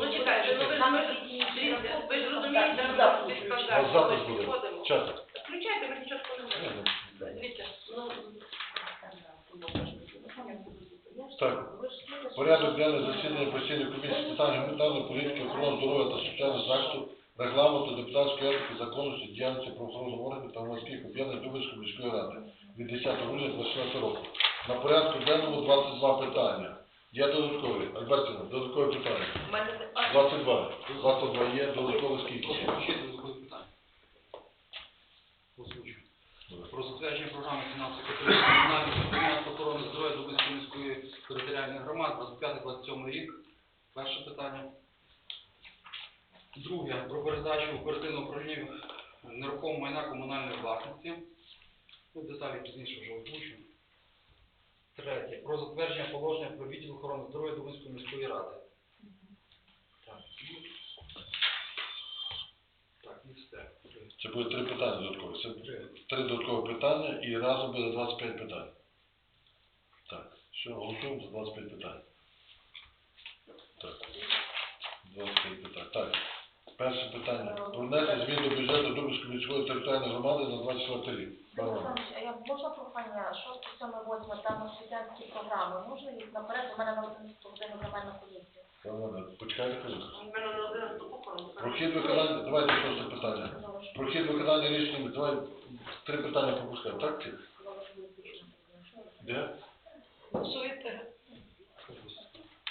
Ну, чекайте, ну ви ж- ви ж- ви ж розумієте, Запис. ми А сказали, що запис ми буде. підходимо. Чата. Включайте, ми нічого Дивіться, ну, Так. Порядок денний засідання постійної комісії з питань гуманітарної політики, охорони здоров'я та соціального захисту, регламенту, депутатської етики, законності, діяльності правоохоронних органів та громадських об'єднань Дубинської міської ради від 10 грудня 24 року. На порядку денному 22 питання. Є додаткові. Альбертіна, додаткові питання. в мене це- 22. 22 є, додаткові скільки? Ще додаткове питання. Озвучу. Про затвердження програми фінансової підтримки комунального підприємства охорони здоров'я Дубинської міської територіальної громади 25-27 рік. Перше питання. Друге. Про передачу оперативного управління нерухомого майна комунальної власності. Ну, деталі пізніше вже озвучу. Третє. Про затвердження положення про відділ охорони здоров'я Дубинської міської ради. Так. Так, і все. Це буде три питання додаткові. Це Три. додаткові питання і разом буде 25 питань. Так, все, голосуємо за 25 питань. Так. 25 питань. Так. Перше питання. Про внесення змін до бюджету Дубинської міської територіальної громади на 24 рік. Я можна прохання, 6, 7, 8, там освітянські програми, можна їх наперед, у мене на 11 годину земельна комісія. Почекайте хвилинку. в мене на 11 похорон. Про хід виконання, давайте шосте питання. Про хід виконання рішення, давай три питання пропускаємо, так? Де? Голосуєте?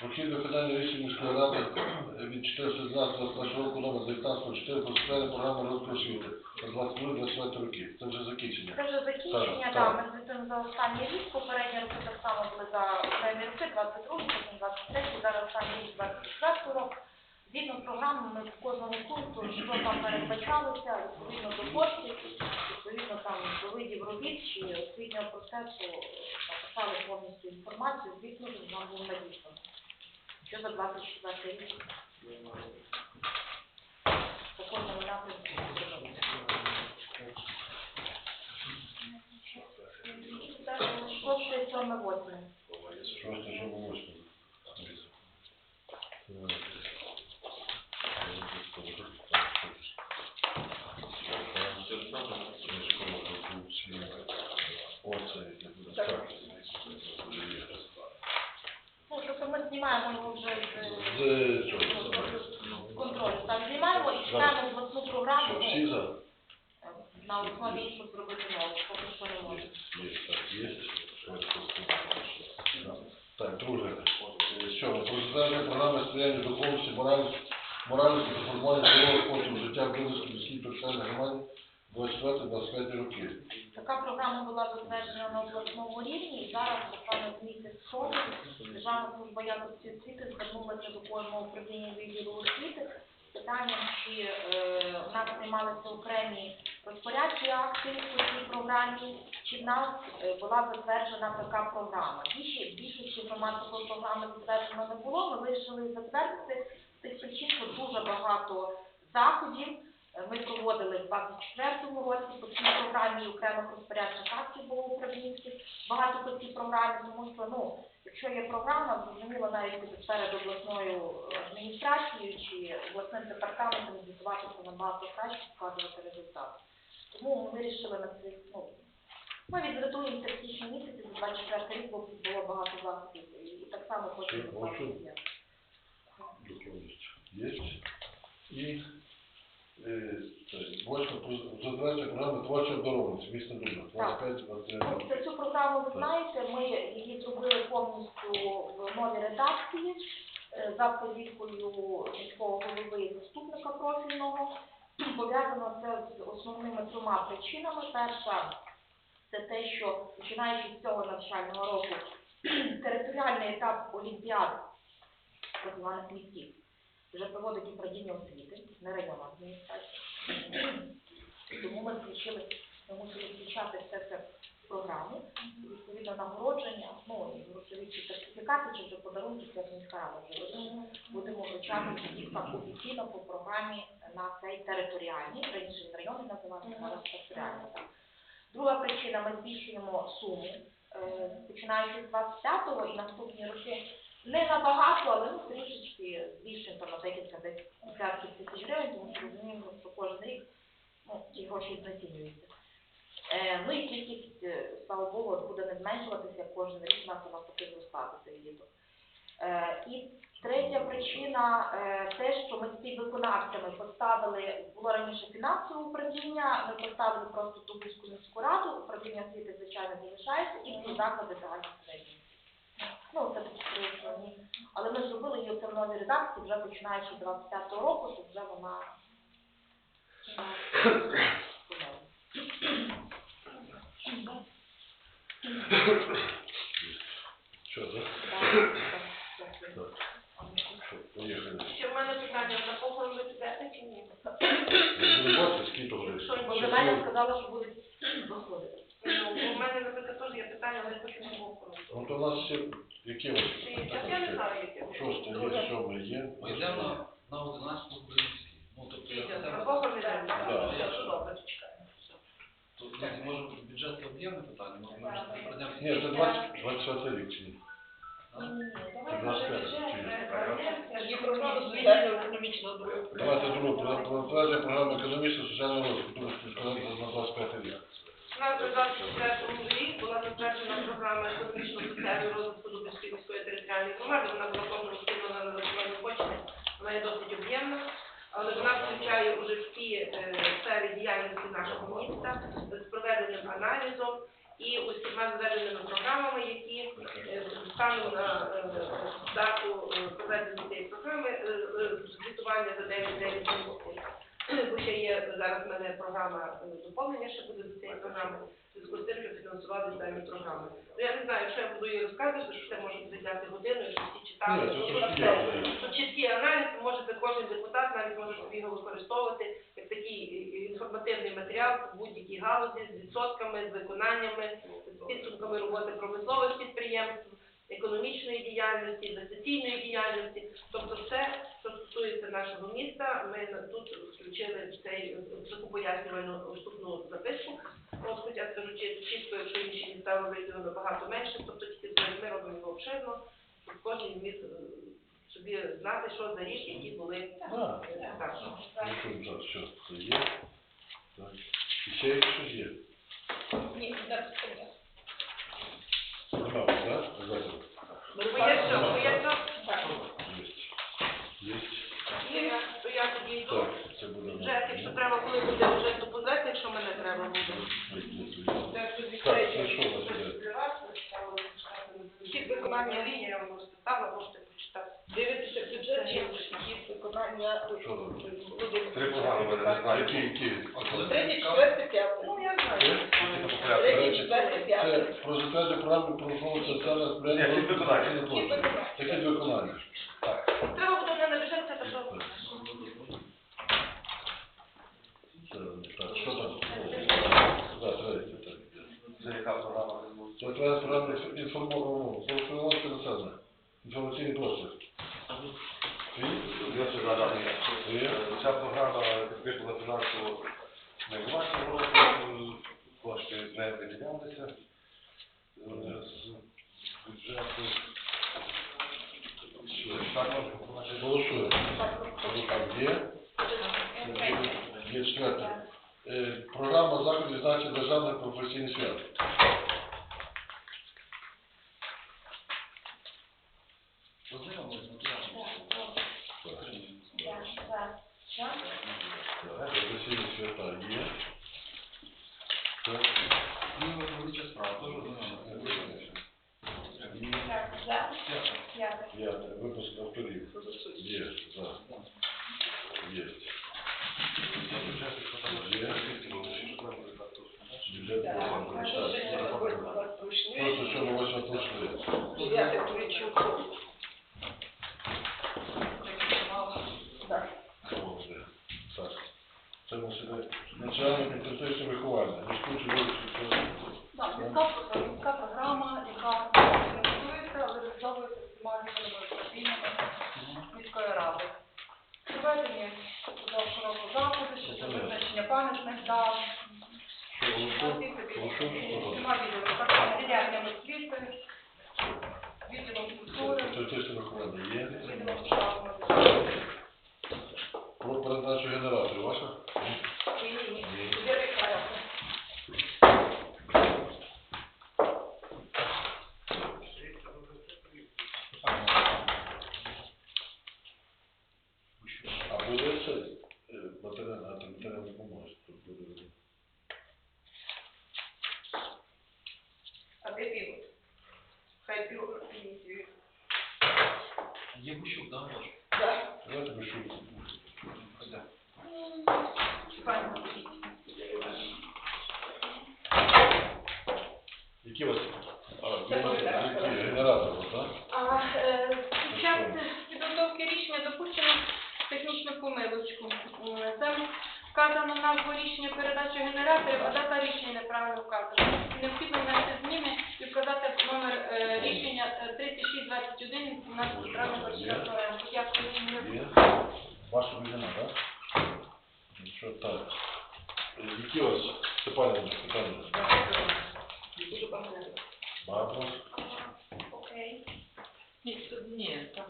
Про хід виконання рішення міської ради від 412 року номер 1904 про соціальну програму розвитку освіти на 22-24 роки. Це вже закінчення. Це вже закінчення, Так, ми звітуємо за останній рік, попередні роки так само були за окремі роки, 22, потім 23, зараз останній рік 24 рок. Згідно програми, ми в кожному пункту, що там передбачалося, відповідно до коштів, відповідно там до видів робіт чи освітнього процесу, написали повністю інформацію, звісно, нам було надіслано. Що за 24 рік? Кожному напрямку. Шосте, сьоме, восьме. Шосте, було восьме. Оце, так. Ну, тобто ми знімаємо його вже з З цього. з контролю. Так, знімаємо і читаємо обласну програму Що, ну, всі за? на основі, щоб зробити нову, поки що не можемо. Є, так, є. Так, друге. Е, Сьоме. Про затвердження програми сприяння духовності, моральності, моральності та формування здорового способу життя в Міській територіальній громаді 24-25 роки. Така програма була затверджена на обласному рівні, і зараз буквально місяць тому Державна служба якості освіти звернулася до кожного управління відділу освіти з питанням, чи е, в нас приймалися окремі розпорядчі акти по цій програмі, чи в нас е, була затверджена така програма. Більше, більшості громад такої програми затверджено не було, ми вирішили затвердити з тих причин, що дуже багато заходів ми проводили в 24-му році по цій програмі окремих розпорядчих актів було управлінських, багато по цій програмі, тому що, ну, якщо є програма, зрозуміло навіть перед обласною адміністрацією чи обласним департаментом звітуватися набагато краще, показувати результат. Тому ми вирішили на цей, ну, ми відзвітуємося в січні місяці, за 24 рік, бо було багато заходів, і, так само. Доповнюється. Є. І е, це, восьме. Про затвердження програми творча обдарованість міста Дубна. 25-23 Ну, цю програму ви знаєте, ми її зробили повністю в новій редакції е, за вказівкою міського голови і заступника профільного. Пов'язано це з основними трьома причинами. Перша це те, що починаючи з цього навчального року територіальний етап олімпіад так званих містів вже проводить управління освіти, не районна адміністрація. Тому ми включили, ми мусили включати все це в програму, відповідно нагородження, ну і грошові чи сертифікати, чи вже подарунки, це як міська рада вже. Будемо вручати їх так офіційно по програмі на цей територіальний, раніше він районний називався, зараз територіальний. Так. Друга причина, ми збільшуємо суми, е, починаючи з 25-го і наступні роки. Не набагато, але ну трішечки збільшимо там на декілька десятків тисяч гривень, тому що розуміємо, що кожен рік ну, ті гроші знецінюються. Е, ну і кількість, е, слава Богу, буде не зменшуватися кожен рік, нас вона поки зростати цей діток. Е, і третя причина е, те, що ми співвиконавцями поставили, було раніше фінансове управління, ми поставили просто Дубівську міську раду, управління освіти, звичайно, залишається, і всі заклади загальної середньої. Ну, це такі основні. Але ми зробили її це в новій редакції, вже починаючи з 25-го року, щоб вже вона... Що, так? Так. Що, поїхали. Ще в мене питання, на похорон ви підете чи ні? Ні, Бо мене сказала, що будуть виходити. Ну, у мене, наприклад, теж є питання, але я хочу на похорон. Ну, то у нас ще? Чи- Я не знаю, яке. Шосте є, сьоме є. Ми йдемо на, на 11 Українській. Ну, тобто, я На хотів- похорон йдемо? Да. Все, добре, чекаємо. Тут, ну, може бути бюджет це об'ємне питання, ну, ми ж не пройдемо. Ні, це 20, 20 рік чи ні? Ні-ні-ні, Це давай 25 чи ні? Тоді програму соціально-економічного другого. Давайте другу, про про затвердження програми економічного соціального розвитку, тому що на 25 рік. У нас у 24 рік була затверджена програма економічного соціального розвитку Дубівської міської територіальної громади. Вона була повністю розкидана на електронні почти. Вона є досить об'ємна, але вона включає уже всі е, сфери діяльності нашого міста з проведеним аналізом і усіма зведеними програмами, які е, станом на е, дату проведення цієї програми звітування за 9 місяців. Бо ще є зараз в мене програма е, доповнення, ще буде до цієї програми, в зв'язку з тим, що фінансували дані програми. Ну, я не знаю, якщо я буду її розказувати, що це може взяти годину, що всі читали. Ні, це. Тут чіткий аналіз, можете кожен депутат навіть може собі його використовувати як такий е, інформативний матеріал в будь-якій галузі з відсотками, з виконаннями, з підсумками роботи промислових підприємств, економічної діяльності, інвестиційної діяльності. Тобто все, що стосується нашого міста, ми тут включили цей таку пояснювальну вступну записку. От, хоча скажу чи- чітко, якщо інші міста роблять набагато менше, тобто тільки ми робимо його обширно, щоб кожен міг е, собі знати, що за рік, які були так. що, це є. Так. І ще є є. Ні, так, так? Обов'язково. Я тоді йду. Буде. Вже, якщо треба, коли буде вже допозати, якщо мене треба буде. Так, це що у вас іде? Хід виконання лінії я вам розписала, можете почитати. Дивитися бюджет чи хід виконання Що там? Три програми мене не знаю. Які, які? Третій, четвертий, п'ятий. Ну, я знаю. Третій, четвертий, Це про затвердження програми Ні, хід виконання. Хід виконання. Це. Треба буде мене написати, це що. Це, Так, що там? Так, третє, так. Це яка програма? Це твоя програма інформованого, профілонське населення. Інформаційний простір. Твій? Я зараз. Твоє? Ця програма підвищила фінансово найважчого року, кошти не виділялися. З бюджету. Так. Голосуємо. Голосуємо. Є? Є четверте. Е, Програма заходів значить державних професійних свят. Матеріалами. Професійні свята. Ну, велича справа, теж ознайомилися. П'яте. Випуск авторів. Є. За. Є. Бюджет. Просто що ми ось пройшли. Дев'ятий Туричук. Молоде. Так. Це у нас іде національне патріотичне виховання. Дискусію вивчити. Так, міська, міська програма, яка фінансується, але реалізовується всіма рівними управліннями міської ради. Проведені дуже широко заходи щодо визначення пам'ятних дат, Що голосуємо? всіма Голосуємо? відділами, так само відділом освіти, відділом культури, Патріотичне виховання є. відділом державної це е, матеріальна, а там матеріальна допомога. Тут буде. А де півот? Хай півот на комісію. Є Гущук, да, ваш? Так. Давайте ми шутку. Ходя. Пані. Які у вас? А, Це які генератор. генератор, так? А, е, Під час підготовки рішення допущено технічну помилочку. Там вказано назву рішення передачі генераторів, а дата рішення неправильно вказана. Необхідно внести зміни і вказати номер е, рішення е, 3621 17 травня 24 року. Дякую. Ваша вина, так? Нічого так. Е, Які у вас, Степанівна, питання? Дуже багато. Багато? Окей. Ні, там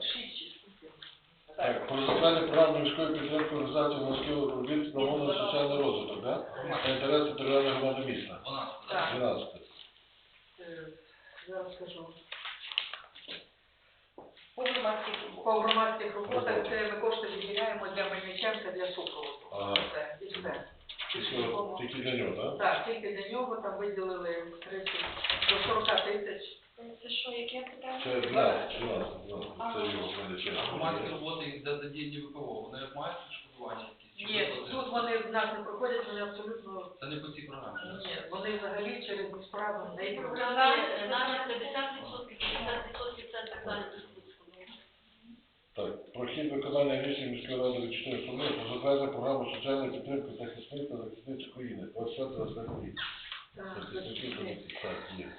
шість. Так, про затвердження програми міської підтримки організації морських робіт на соціальний розвиток, так? Та інтереси територіальної громади міста. Так. 12. Е, Зараз скажу. По громадських, по громадських роботах це ми кошти виділяємо для Мельниченка, для супроводу. Ага. Все, і все. Тільки, тільки для нього, так? Так, тільки для нього там виділили 30, до 40 тисяч. Це що, яке питання? Це 12, 12, 12. Це його в мене ще. Громадські роботи де задіяні ВПО, вони мають відшкодування якісь? Ні, тут вони в нас не проходять, вони абсолютно Це не по цій програмі. ні. Вони взагалі через міськраду не йдуть. Програма 50%, 50% це так далі. Так, про виконання рішень міської ради від 4 суми про затвердження програми соціальної підтримки захисників та захисниць України. 24 рік. Так, Захисники захисник, комісії. Так, є.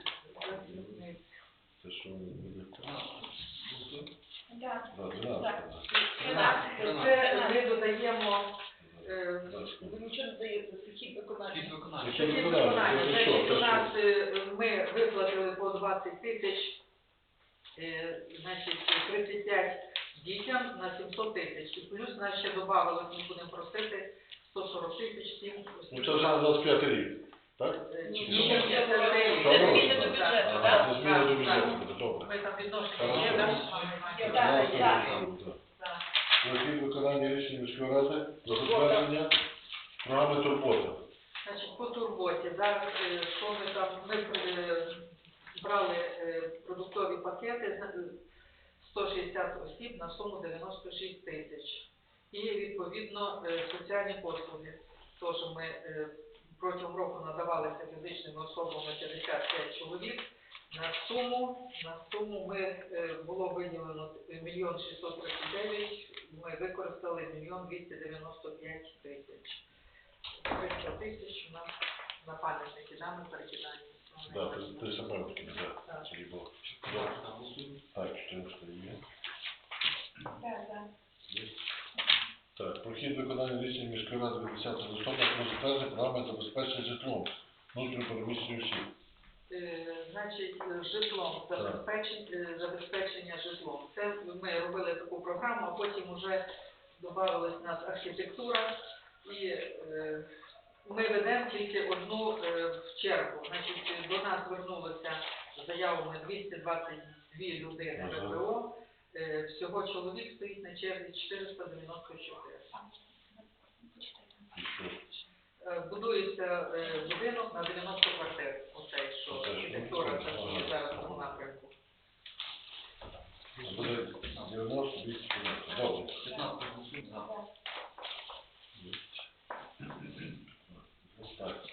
Це що буде? Так. Да, 12. так. 13. Це ми додаємо е, Ви нічого не даєте, це хід виконання. Хід виконання. Значить, у нас е, ми виплатили по 20 тисяч, е, значить, 35 дітям на 700 тисяч. І плюс нас ще додавалось, ми будемо просити 140 тисяч всім. Ну це вже на 25 рік, так? Ні, Ні, ні, ні, це зміни до бюджету, так? Це зміни до бюджету буде, добре. Ми там відношення Хорошо. є, Так, так? так. Так. Так. Виконання рішень міської ради про затвердження програми турбота. Значить, по турботі. Зараз е, що ми там, ми е, брали е, продуктові пакети з- 160 осіб на суму 96 тисяч. І відповідно е, соціальні послуги. Тож ми е, протягом року надавалися фізичними особами 55 чоловік. На суму, на суму ми е, було виділено мільйон 639, ми використали мільйон 295 тисяч. 300 тисяч у нас на пам'ятники, да, ми перекидаємо. Да, це те саме таке, да. Було. 14. Голосуємо. Так, 14 є. Так, так. Про хід виконання рішень міської ради від 10 листопада про затвердження програми забезпечення житлом внутрішньо переміщення осіб. Е, Значить, житлом, забезпечення, е, забезпечення житлом. Це ми робили таку програму, а потім вже додавалась у нас архітектура і е, ми ведемо тільки одну е, в чергу. Значить, до нас звернулося з заявами 222 людини ВПО. Е, Всього чоловік стоїть на черзі 494. І що? Е, Будується е, будинок на 90 квартир. Оцей, що архітектура, ну, це що ага. є зараз цьому напрямку. 90, 215. 15. Голосуємо. За. Так.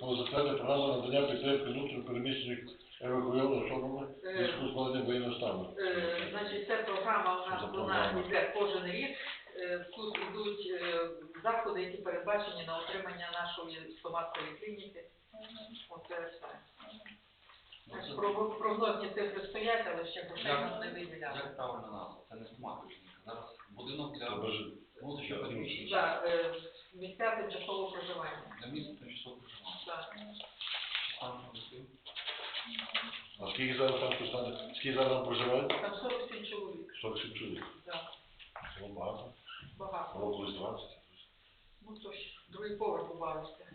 Про затвердження програми надання підтримки внутрішньо переміщених евакуйованими особами в Е, зв'язку з введенням воєнного стану. Е, Значить, ця програма у нас вона йде кожен рік. Е, Тут йдуть е, заходи, які передбачені на отримання нашої стоматської клініки. Оце все. Значить, про- прогнозні цифри стоять, але ще грошей нам не виділяли. Як правильно назва? Це не стоматологічна. Зараз будинок для внутрішнього переміщення. Так, е, місця тимчасового проживання. Для міста тимчасового проживання. Так. 16. Голосуємо. А скільки зараз там писали? Скільки зараз там проживають? Там 47 чоловік. 47 чоловік. Так, Це багато. багато. Року з 20. Ну то ж, другий поверх убавився.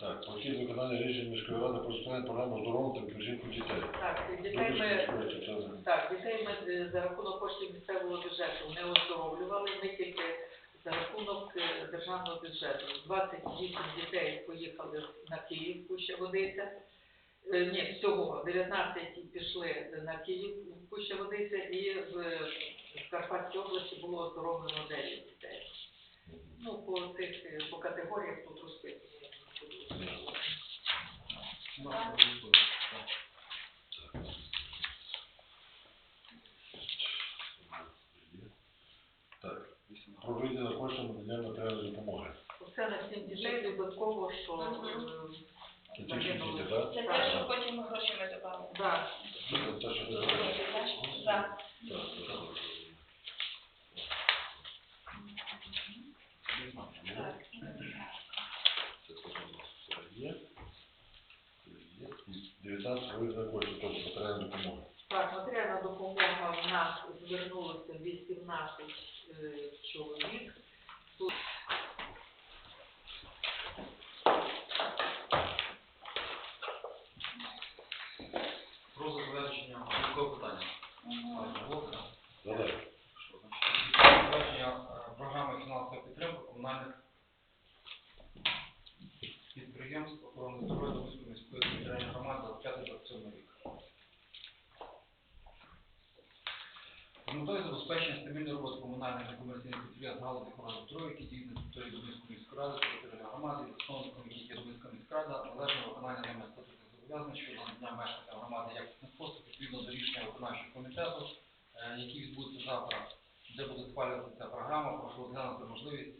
Так, прохід виконання рішень міської ради про створення програми оздоровлення та відпочинку дітей. Так, дітей ми, так, дітей ми за рахунок коштів місцевого бюджету не оздоровлювали, ми тільки за рахунок е, державного бюджету. 28 дітей поїхали на Київ, Пуща Водиця. Е, Ні, всього 19 пішли на Київ, Пуща Водиця, і в, в Карпатській області було оздоровлено 9 дітей. Ну, по цих е, по категоріях тут розписано. Так. Про виділення коштів матеріальної допомоги. Це на 7 дітей додатково, що е, ті, що діти, так? Це те, що потім ми грошима добавили. Да. Це те, що ви За. Так, так. Так. Це теж у нас все є. Це є. І 19 виділення коштів теж матеріальної допомоги. Так, матеріальна допомога в нас звернулося 18 е, чоловік. Тут Про затвердження такого питання. Голосуємо. Задай. Що, значить, Затвердження е, програми фінансової підтримки комунальних підприємств охорони здоров'я Луцької міської територіальної громади 25-27 рік. З метою забезпечення стабільної роботи комунальних та комерційних підприємств галузі здоров'я, які діють на території Дубинської міської ради, територіальної громади, і основному комітеті Дубинська міська належне виконання нами статутних зобов'язань щодо надання мешканцям громади якісних послуг відповідно до рішення виконавчого комітету, е, який відбудеться завтра, де буде схвалюватися ця програма, прошу розглянути можливість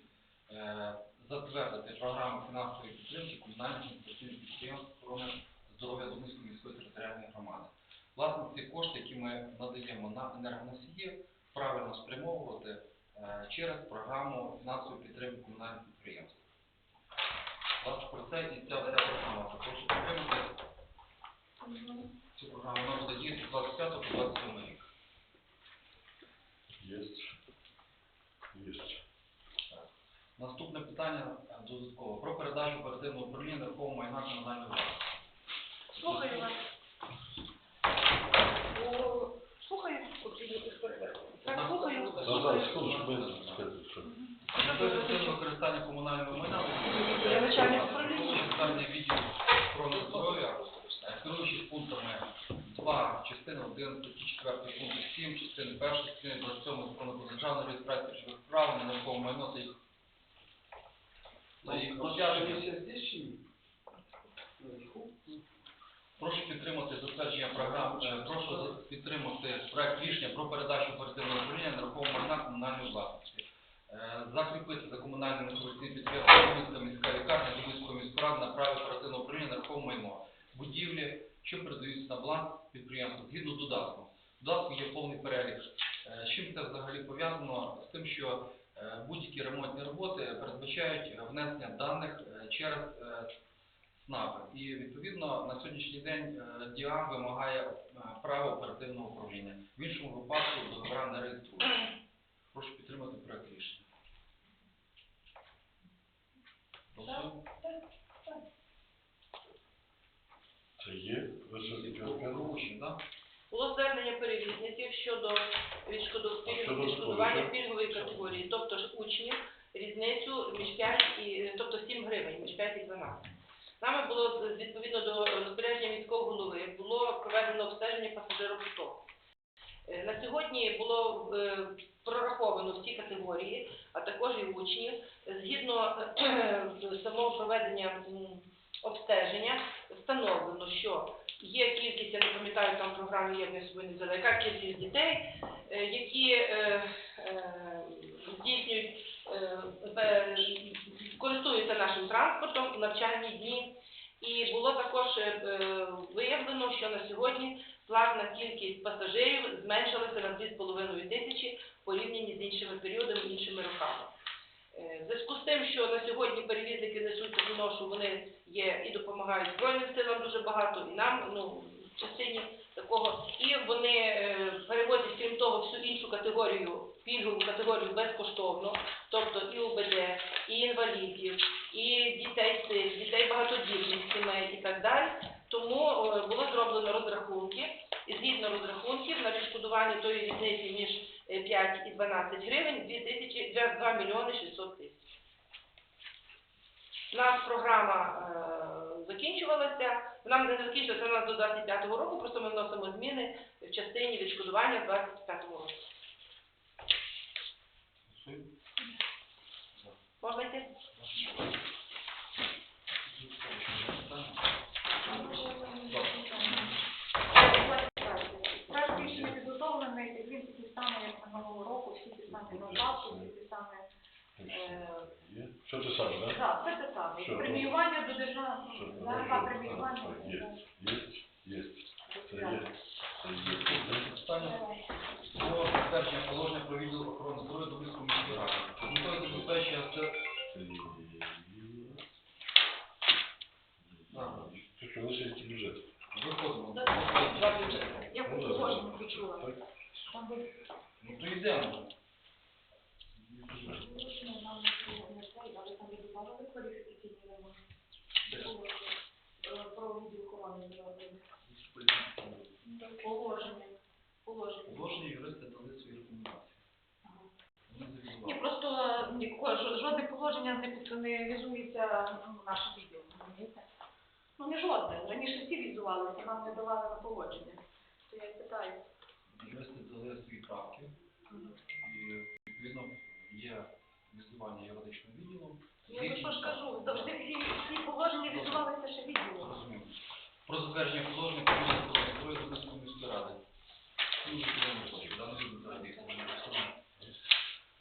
е, затвердити програму фінансової підтримки комунальних інвестиційних підприємств охорони здоров'я Дубинської міської територіальної громади. Власне, ці кошти, які ми надаємо на енергоносії, правильно спрямовувати через програму фінансової підтримки комунальних підприємств. Власне, про це і ця вся програма. Прошу підтримати цю програму. Вона буде діяти з 25 по 27 рік. Єсть. Єсть. Наступне питання е, додатково про передачу оперативного управління нерухомого майна комунальної власності. Слухаю вас. О, Слухаю. Так, слухаю. Ми що. Це використання комунального майна. Я охорони здоров'я, керуючись пунктами 2, частини 1, статті 4 пункту 7, частини 1, частини 27 закону про державну реєстрацію живих прав на нерухоме майно та їх. Прошу підтримати затвердження програм, е, прошу підтримати проект рішення про передачу оперативного управління нерухомого майна комунальної власності. Е, Закріпити за комунальними комерційними підприємствами Дубинська міська лікарня Дубинської міської ради на праві оперативного управління нерухомого майно. Будівлі, що передаються на баланс підприємства згідно додатку. Додатку є повний перелік. Е, З чим це взагалі пов'язано? З тим, що е, будь-які ремонтні роботи передбачають внесення даних е, через СНАПи. І відповідно на сьогоднішній день ДІА вимагає права оперативного управління. В іншому випадку договора не реєструють. Прошу підтримати проект рішення. Це є. Ви що таке розказували? Порушень, так? Було звернення перевізників щодо А що відшкодування пільгової категорії, тобто ж учнів, різницю між 5 і, тобто 7 гривень, між 5 і 12. Нами було з- відповідно до розпорядження міського голови, було проведено обстеження пасажиропотоку. Е, На сьогодні було е, прораховано всі категорії, а також і учні. Згідно з самого проведення м, обстеження, встановлено, що є кількість, я не пам'ятаю, там в програмі я собі не яка кількість дітей, е, які е, е, здійснюють, е, е, користуються нашим транспортом в навчальні дні. І було також е, е, виявлено, що на сьогодні платна кількість пасажирів зменшилася на 2,5 тисячі в порівнянні з іншими періодами, іншими роками. Е, В зв'язку з тим, що на сьогодні перевізники несуть таку ношу, вони є і допомагають Збройним силам дуже багато, і нам, ну, в частині такого. І вони е, перевозять, крім того, всю іншу категорію, пільгову категорію безкоштовно, тобто і УБД, і інвалідів, і дітей сиріт, дітей багатодітних сімей і так далі. Тому е, було зроблено розрахунки, і згідно розрахунків на відшкодування тої різниці між е, 5 і 12 гривень 2 2 мільйони 600 тисяч. Нас програма е, закінчувалася, вона не закінчилася нас до 25-го року, просто ми вносимо зміни в частині відшкодування в 25-му році. Можна йти? Проект він такий самий, як минулого року, всі ті самі додатки, всі ті самі. Є? Що ти саме, так? Так, все те саме. Що? Преміювання до державного, Що? преміювання. Є, є, є. Це є. Це є. Останнє про затвердження положення про відділ охорони здоров'я Дубинської міської ради. З метою забезпечення це Це є. Так. Це що, лише який бюджет? виходимо. Я Ну, по кожному так. почула. Так. Там ви Ну то йдемо. порушення нам не цей, але там ви добавили кваліфікаційні вимоги. Е, Про відділ охорони. Положення. Положення. Положення юристи дали свої рекомендації. Вони Ні, завізували. просто жо- жодне положення не, під- не візується ну, нашим відділом, розумієте? Ну не жодне. Раніше всі візувалися, нам не давали на погодження. То я й питаю. Юристи дали свої правки. І відповідно є візування юридичним відділом. Я за що ж кажу, завжди всі, всі положення візувалися ще відділом. Розумію. Про затвердження положення про відділ охорони здоров'я міської ради. Відповідно.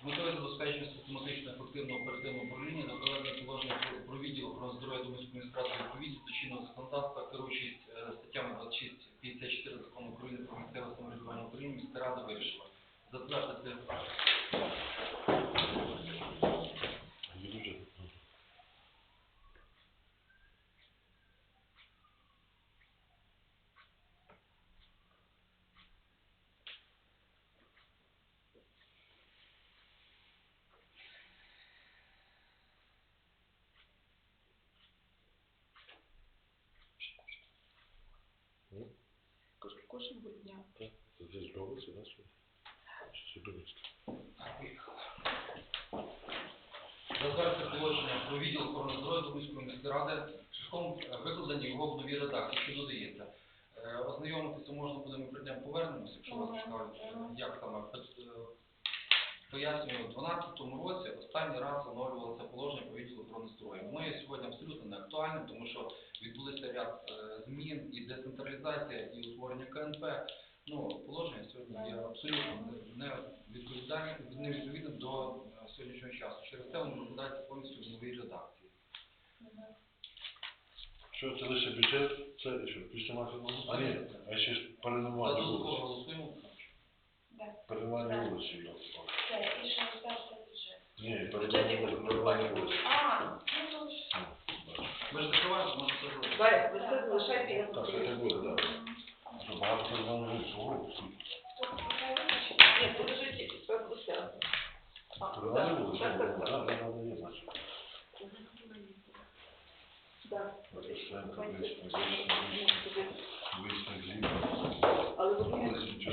З метою забезпечення систематичного ефективного оперативного управління та проведення положення про- про відділ охорони здоров'я Дубинської міської ради відповідність до чинного законодавства, керуючись е, статтями 26 54 закону України про місцеве самоврядування України, міська рада вирішила затвердити Є бюджет. Кожного дня. Так. Це здесь Бровиці, да? що? Чи Дубинське? Затвердити положення про відділ охорони здоров'я Дубинської міської ради шляхом е, викладення його в новій редакції, що додається. Е, Ознайомитися можна буде, ми прийдемо повернемося, якщо вас цікавить, е, як саме. Пояснюю, у 2012 році останній раз оновлювалося положення про відділ охорони здоров'я. Воно сьогодні абсолютно не актуальним, тому що відбулися ряд е, змін і децентралізація, і утворення КНП. Ну, положення сьогодні є абсолютно не- відповідним до е, сьогоднішнього часу. Через це воно розглядається повністю в новій редакції. Що це лише бюджет? Це що? Після? А ні, а ще ж За додатково голосуємо. Перейменування вулиці. йо. Це рішення старшого бюджету. Ні, перейменування вулиці. А, ну то ж. Ми ж закриваємо, може це зробити. Давай, лише залишайте, я Так, це буде, так. Що багато перейменування вулиці. Скільки. Ні, це лежить без усе. Перейменування вулиці? Так, так, Так, так. є, значить. Так, Центр вияснення, вияснення злів. Але ви Вулиці, нічого не